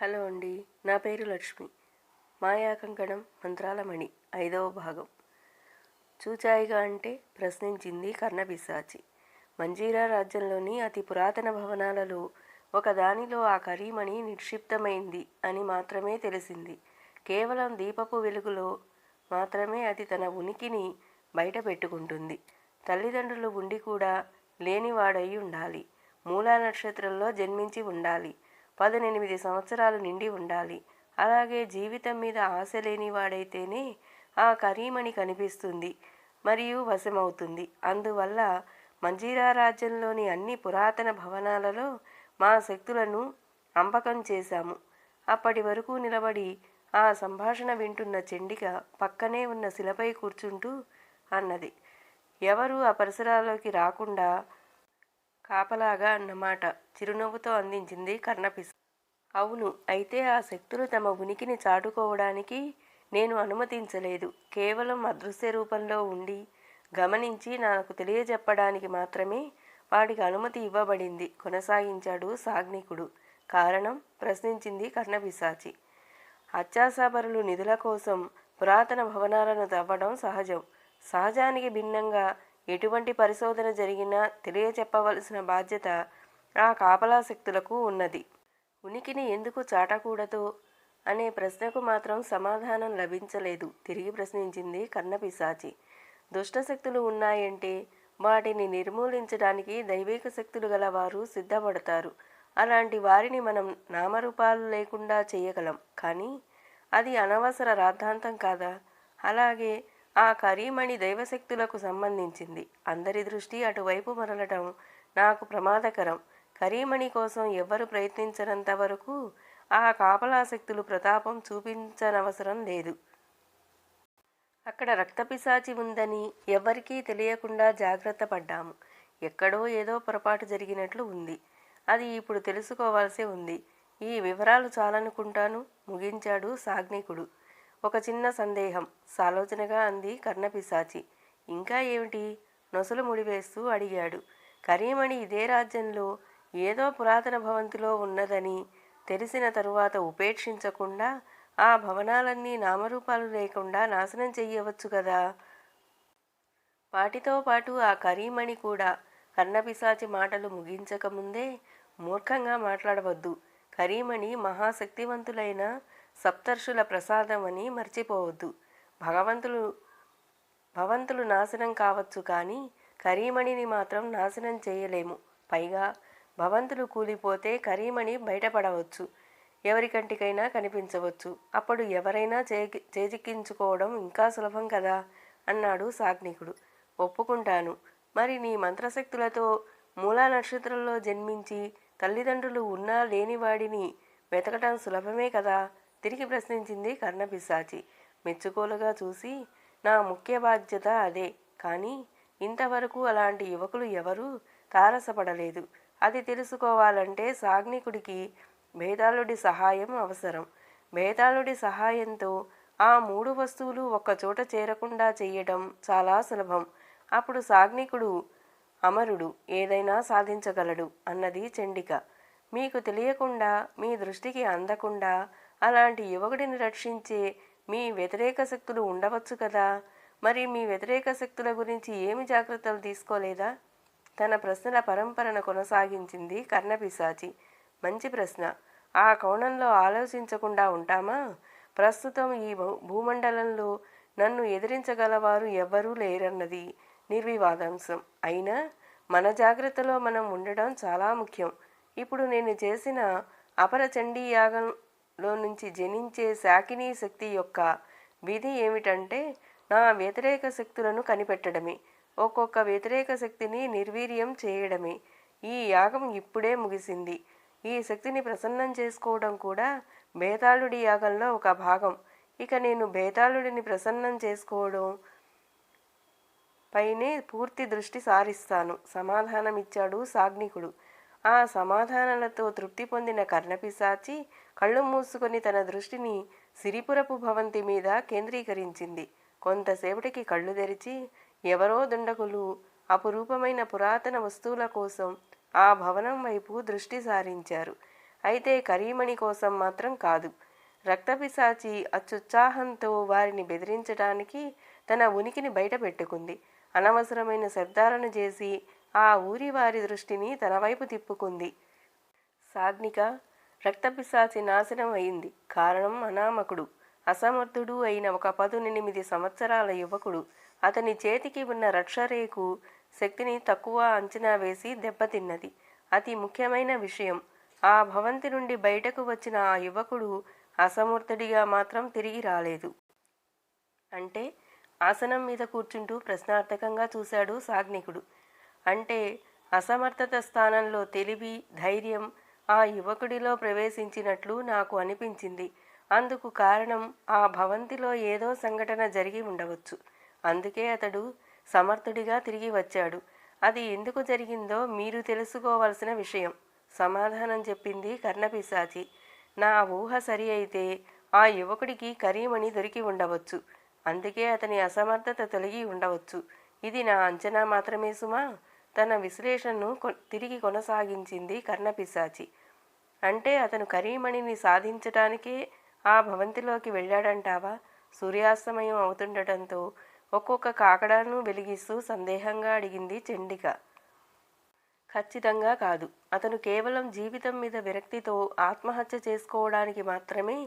Hello అండి నా పేరు లక్ష్మి. మాయాకంకణం మంత్రాలమణి ఐదవ భాగం. చూచాయిగా అంటే ప్రశ్నించింది కర్ణపిశాచి మంజీరా రాజ్యంలోని అతి పురాతన భవనాలలో ఒకదానిలో ఆ కరీమణి నిక్షిప్తమైంది అని మాత్రమే తెలిసింది. కేవలం దీపపు వెలుగులో మాత్రమే అది తన ఉనికిని బయట పెట్టుకుంటుంది తల్లిదండ్రులు ఉండి కూడా లేనివాడై ఉండాలి. మూలా నక్షత్రంలో జన్మించి ఉండాలి. పదనెనిమిది సంవత్సరాలు నిండి ఉండాలి. అలాగే జీవితం మీద ఆశ లేనివాడైతేనే ఆ కరీమణి కనిపిస్తుంది మరియు వశమవుతుంది. అందువల్ల మంజీరా రాజ్యంలోని అన్ని పురాతన భవనాలలో మా శక్తులను అంపకం చేశాము. అప్పటి వరకు నిలబడి ఆ సంభాషణ వింటున్న చెండిక పక్కనే ఉన్న శిలపై కూర్చుంటూ అన్నది. ఎవరు ఆ పరిసరాల్లోకి రాకుండా కాపలాగా అన్నమాట. చిరునవ్వుతో అందించింది కర్ణపిస్. అవును అయితే ఆ శక్తులు తమ ఉనికిని చాటుకోవడానికి నేను అనుమతించలేదు. కేవలం అదృశ్య రూపంలో ఉండి గమనించి నాకు తెలియజెప్పడానికి మాత్రమే వాడికి అనుమతి ఇవ్వబడింది కొనసాగించాడు సాగ్నికుడు. కారణం? ప్రశ్నించింది కర్ణపిశాచి. అత్యాసాపరులు నిధుల కోసం పురాతన భవనాలను తవ్వడం సహజం. సహజానికి భిన్నంగా ఎటువంటి పరిశోధన జరిగినా తెలియచెప్పవలసిన బాధ్యత ఆ కాపలా శక్తులకు ఉన్నది. ఉనికిని ఎందుకు చాటకూడదు? అనే ప్రశ్నకు మాత్రం సమాధానం లభించలేదు. తిరిగి ప్రశ్నించింది కర్ణపిశాచి దుష్టశక్తులు ఉన్నాయంటే వాటిని నిర్మూలించడానికి దైవిక శక్తులు గల వారు సిద్ధపడతారు. అలాంటి వారిని మనం నామరూపాలు లేకుండా చేయగలం. కానీ అది అనవసర రాద్ధాంతం కాదా? అలాగే ఆ కరీమణి దైవశక్తులకు సంబంధించింది. అందరి దృష్టి అటువైపు మరలటం నాకు ప్రమాదకరం. కరీమణి కోసం ఎవ్వరు ప్రయత్నించనంత వరకు ఆ కాపలాశక్తులు ప్రతాపం చూపించనవసరం లేదు. అక్కడ రక్తపిశాచి ఉందని ఎవ్వరికీ తెలియకుండా జాగ్రత్త పడ్డాము. ఎక్కడో ఏదో పొరపాటు జరిగినట్లు ఉంది. అది ఇప్పుడు తెలుసుకోవాల్సి ఉంది. ఈ వివరాలు చాలనుకుంటాను ముగించాడు సాగ్నికుడు. ఒక చిన్న సందేహం. సాలోచనగా అంది కర్ణపిశాచి ఇంకా ఏమిటి? నొసలు ముడివేస్తూ అడిగాడు. కరీమణి ఇదే రాజ్యంలో ఏదో పురాతన భవంతిలో ఉన్నదని తెలిసిన తరువాత ఉపేక్షించకుండా ఆ భవనాలన్నీ నామరూపాలు లేకుండా నాశనం చెయ్యవచ్చు కదా? వాటితో పాటు ఆ కరీమణి కూడా కర్ణపిశాచి మాటలు ముగించకముందే మూర్ఖంగా మాట్లాడవద్దు. కరీమణి మహాశక్తివంతులైన సప్తర్షుల ప్రసాదం అని మర్చిపోవద్దు. భగవంతులు భవంతులు నాశనం కావచ్చు కానీ కరీమణిని మాత్రం నాశనం చేయలేము. పైగా భవంతులు కూలిపోతే కరీమణి బయటపడవచ్చు. ఎవరికంటికైనా కనిపించవచ్చు. అప్పుడు ఎవరైనా చేజిక్కించుకోవడం ఇంకా సులభం కదా? అన్నాడు సాగ్నికుడు. ఒప్పుకుంటాను. మరి నీ మంత్రశక్తులతో మూలా నక్షత్రంలో జన్మించి తల్లిదండ్రులు ఉన్నా లేనివాడిని వెతకటం సులభమే కదా? తిరిగి ప్రశ్నించింది కర్ణపిశాచి మెచ్చుకోలుగా చూసి నా ముఖ్య బాధ్యత అదే కానీ ఇంతవరకు అలాంటి యువకులు ఎవరూ తారసపడలేదు. అది తెలుసుకోవాలంటే సాగ్నికుడికి భేదాళుడి సహాయం అవసరం. భేదాళుడి సహాయంతో ఆ మూడు వస్తువులు ఒక్కచోట చేరకుండా చేయడం చాలా సులభం. అప్పుడు సాగ్నికుడు అమరుడు ఏదైనా సాధించగలడు అన్నది చండిక. మీకు తెలియకుండా మీ దృష్టికి అందకుండా అలాంటి యువకుడిని రక్షించే మీ వ్యతిరేక శక్తులు ఉండవచ్చు కదా. మరి మీ వ్యతిరేక శక్తుల గురించి ఏమి జాగ్రత్తలు తీసుకోలేదా? తన ప్రశ్నల పరంపరను కొనసాగించింది కర్ణపిశాచి మంచి ప్రశ్న. ఆ కోణంలో ఆలోచించకుండా ఉంటామా? ప్రస్తుతం ఈ భూ భూమండలంలో నన్ను ఎదిరించగలవారు ఎవ్వరూ లేరన్నది నిర్వివాదాంశం. అయినా మన జాగ్రత్తలో మనం ఉండడం చాలా ముఖ్యం. ఇప్పుడు నేను చేసిన అపర చండీ లో నుంచి జనించే శాకినీ శక్తి యొక్క విధి ఏమిటంటే నా వ్యతిరేక శక్తులను కనిపెట్టడమే. ఒక్కొక్క వ్యతిరేక శక్తిని నిర్వీర్యం చేయడమే. ఈ యాగం ఇప్పుడే ముగిసింది. ఈ శక్తిని ప్రసన్నం చేసుకోవడం కూడా బేతాళుడి యాగంలో ఒక భాగం. ఇక నేను బేతాళుడిని ప్రసన్నం చేసుకోవడం పైనే పూర్తి దృష్టి సారిస్తాను. సమాధానమిచ్చాడు సాగ్నికుడు. ఆ సమాధానాలతో తృప్తి పొందిన కర్ణపిశాచి కళ్ళు మూసుకొని తన దృష్టిని సిరిపురపు భవంతి మీద కేంద్రీకరించింది. కొంతసేపటికి కళ్ళు తెరిచి ఎవరో దుండగులు అపురూపమైన పురాతన వస్తువుల కోసం ఆ భవనం వైపు దృష్టి సారించారు. అయితే కరీమణి కోసం మాత్రం కాదు. రక్తపిశాచి అత్యుత్సాహంతో వారిని బెదిరించడానికి తన ఉనికిని బయట పెట్టుకుంది అనవసరమైన శబ్దాలను చేసి ఆ ఊరి వారి దృష్టిని తన వైపు తిప్పుకుంది. సాగ్నిక రక్తపిశాచి నాశనం అయింది. కారణం అనామకుడు. అసమర్థుడు అయిన ఒక పదునెనిమిది సంవత్సరాల యువకుడు. అతని చేతికి ఉన్న రక్షరేకు శక్తిని తక్కువ అంచనా వేసి దెబ్బతిన్నది. అతి ముఖ్యమైన విషయం ఆ భవంతి నుండి బయటకు వచ్చిన ఆ యువకుడు అసమర్థుడిగా మాత్రం తిరిగి రాలేదు. అంటే ఆసనం మీద కూర్చుంటూ ప్రశ్నార్థకంగా చూశాడు సాగ్నికుడు. అంటే అసమర్థత స్థానంలో తెలివి ధైర్యం ఆ యువకుడిలో ప్రవేశించినట్లు నాకు అనిపించింది. అందుకు కారణం ఆ భవంతిలో ఏదో సంఘటన జరిగి ఉండవచ్చు. అందుకే అతడు సమర్థుడిగా తిరిగి వచ్చాడు. అది ఎందుకు జరిగిందో మీరు తెలుసుకోవాల్సిన విషయం. సమాధానం చెప్పింది కర్ణపిశాచి. నా ఊహ సరి అయితే ఆ యువకుడికి కరీమణి దొరికి ఉండవచ్చు. అందుకే అతని అసమర్థత తొలగి ఉండవచ్చు. ఇది నా అంచనా మాత్రమే సుమా? తన విశ్లేషణను తిరిగి కొనసాగించింది కర్ణపిశాచి. అంటే అతను కరీమణిని సాధించటానికే ఆ భవంతిలోకి వెళ్ళాడంటావా? సూర్యాస్తమయం అవుతుండటంతో ఒక్కొక్క కాకడాను వెలిగిస్తూ సందేహంగా అడిగింది చండిక. ఖచ్చితంగా కాదు. అతను కేవలం జీవితం మీద విరక్తితో ఆత్మహత్య చేసుకోవడానికి మాత్రమే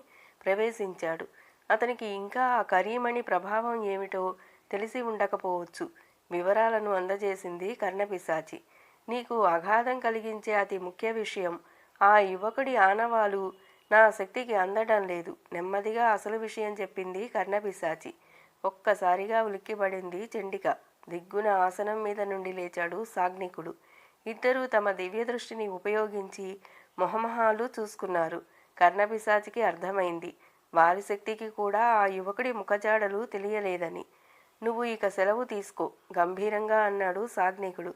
ప్రవేశించాడు. అతనికి ఇంకా ఆ కరీమణి ప్రభావం ఏమిటో తెలిసి ఉండకపోవచ్చు. వివరాలను అందజేసింది కర్ణపిశాచి. నీకు అగాధం కలిగించే అతి ముఖ్య విషయం ఆ యువకుడి ఆనవాలు నా శక్తికి అందడం లేదు. నెమ్మదిగా అసలు విషయం చెప్పింది కర్ణపిశాచి. ఒక్కసారిగా ఉలిక్కిపడింది చండిక. దిగ్గున ఆసనం మీద నుండి లేచాడు సాగ్నికుడు. ఇద్దరూ తమ దివ్య దృష్టిని ఉపయోగించి మొహమహాలు చూసుకున్నారు. కర్ణపిశాచికి అర్థమైంది. వారి శక్తికి కూడా ఆ యువకుడి ముఖజాడలు తెలియలేదని. నువ్వు ఇక సెలవు తీసుకో గంభీరంగా అన్నాడు సాధ్నికుడు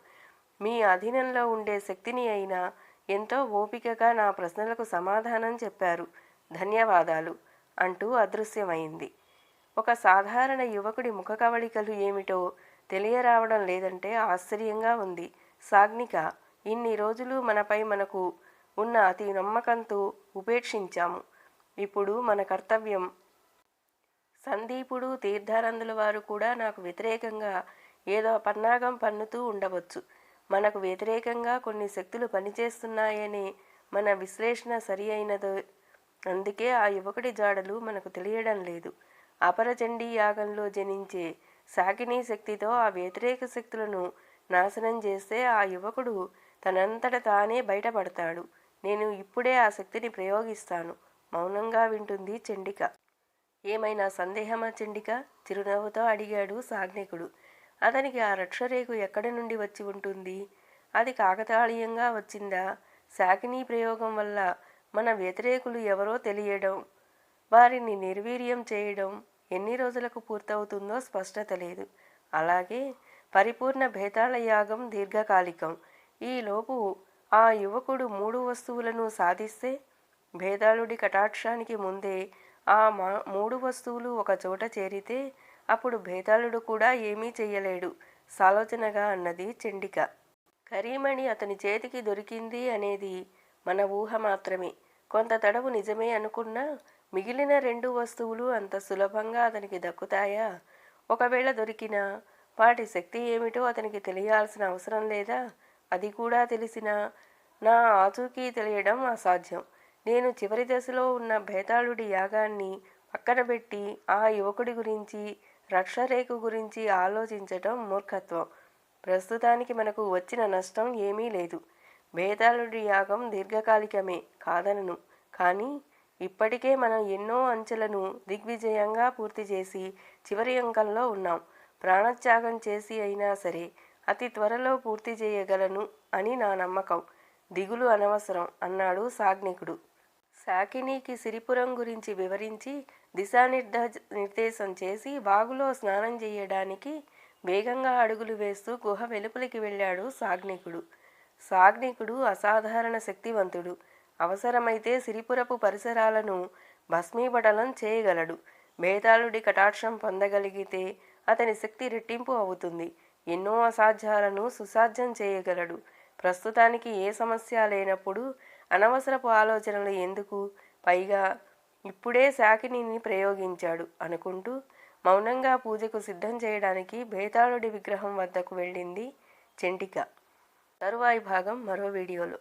మీ అధీనంలో ఉండే శక్తిని అయినా ఎంతో ఓపికగా నా ప్రశ్నలకు సమాధానం చెప్పారు. ధన్యవాదాలు అంటూ అదృశ్యమైంది. ఒక సాధారణ యువకుడి ముఖ కవళికలు ఏమిటో తెలియరావడం లేదంటే ఆశ్చర్యంగా ఉంది. సాగ్నిక ఇన్ని రోజులు మనపై మనకు ఉన్న అతి నమ్మకంతో ఉపేక్షించాము. ఇప్పుడు మన కర్తవ్యం సందీపుడు తీర్థానందుల వారు కూడా నాకు వ్యతిరేకంగా ఏదో పన్నాగం పన్నుతూ ఉండవచ్చు. మనకు వ్యతిరేకంగా కొన్ని శక్తులు పనిచేస్తున్నాయనే మన విశ్లేషణ సరి అయినదో అందుకే ఆ యువకుడి జాడలు మనకు తెలియడం లేదు. అపరచండీ యాగంలో జనించే సాకినీ శక్తితో ఆ వ్యతిరేక శక్తులను నాశనం చేస్తే ఆ యువకుడు తనంతట తానే బయటపడతాడు. నేను ఇప్పుడే ఆ శక్తిని ప్రయోగిస్తాను. మౌనంగా వింటుంది చండిక. ఏమైనా సందేహమా చండిక? చిరునవ్వుతో అడిగాడు సాగ్నికుడు. అతనికి ఆ రక్షరేకు ఎక్కడి నుండి వచ్చి ఉంటుంది? అది కాకతాళీయంగా వచ్చిందా? శాకినీ ప్రయోగం వల్ల మన వ్యతిరేకులు ఎవరో తెలియడం? వారిని నిర్వీర్యం చేయడం ఎన్ని రోజులకు పూర్తవుతుందో స్పష్టత లేదు. అలాగే పరిపూర్ణ భేతాళ యాగం దీర్ఘకాలికం. ఈలోపు ఆ యువకుడు మూడు వస్తువులను సాధిస్తే భేదాళుడి కటాక్షానికి ముందే ఆ మా మూడు వస్తువులు ఒక చోట చేరితే అప్పుడు భేదాళుడు కూడా ఏమీ చెయ్యలేడు. సాలోచనగా అన్నది చండిక. కరీమణి అతని చేతికి దొరికింది అనేది మన ఊహ మాత్రమే. కొంత తడవు నిజమే అనుకున్నా మిగిలిన రెండు వస్తువులు అంత సులభంగా అతనికి దక్కుతాయా? ఒకవేళ దొరికినా వాటి శక్తి ఏమిటో అతనికి తెలియాల్సిన అవసరం లేదా? అది కూడా తెలిసినా నా ఆచూకీ తెలియడం అసాధ్యం. నేను చివరి దశలో ఉన్న భేతాళుడి యాగాన్ని పక్కన పెట్టి ఆ యువకుడి గురించి రక్షరేఖ గురించి ఆలోచించటం మూర్ఖత్వం. ప్రస్తుతానికి మనకు వచ్చిన నష్టం ఏమీ లేదు. భేతాళుడి యాగం దీర్ఘకాలికమే కాదనను. కానీ ఇప్పటికే మనం ఎన్నో అంచెలను దిగ్విజయంగా పూర్తి చేసి చివరి అంకంలో ఉన్నాం. ప్రాణత్యాగం చేసి అయినా సరే అతి త్వరలో పూర్తి చేయగలను అని నా నమ్మకం. దిగులు అనవసరం అన్నాడు సాగ్నికుడు శాకినీకి సిరిపురం గురించి వివరించి దిశానిర్ద నిర్దేశం చేసి వాగులో స్నానం చేయడానికి వేగంగా అడుగులు వేస్తూ గుహ వెలుపలికి వెళ్ళాడు సాగ్నికుడు. సాగ్నికుడు అసాధారణ శక్తివంతుడు. అవసరమైతే సిరిపురపు పరిసరాలను భస్మీపటలం చేయగలడు. భేతాళుడి కటాక్షం పొందగలిగితే అతని శక్తి రెట్టింపు అవుతుంది. ఎన్నో అసాధ్యాలను సుసాధ్యం చేయగలడు. ప్రస్తుతానికి ఏ సమస్య లేనప్పుడు అనవసరపు ఆలోచనలు ఎందుకు? పైగా ఇప్పుడే శాకినిని ప్రయోగించాడు అనుకుంటూ మౌనంగా పూజకు సిద్ధం చేయడానికి బేతాళుడి విగ్రహం వద్దకు వెళ్ళింది చెంటిక. తరువాయి భాగం మరో వీడియోలో.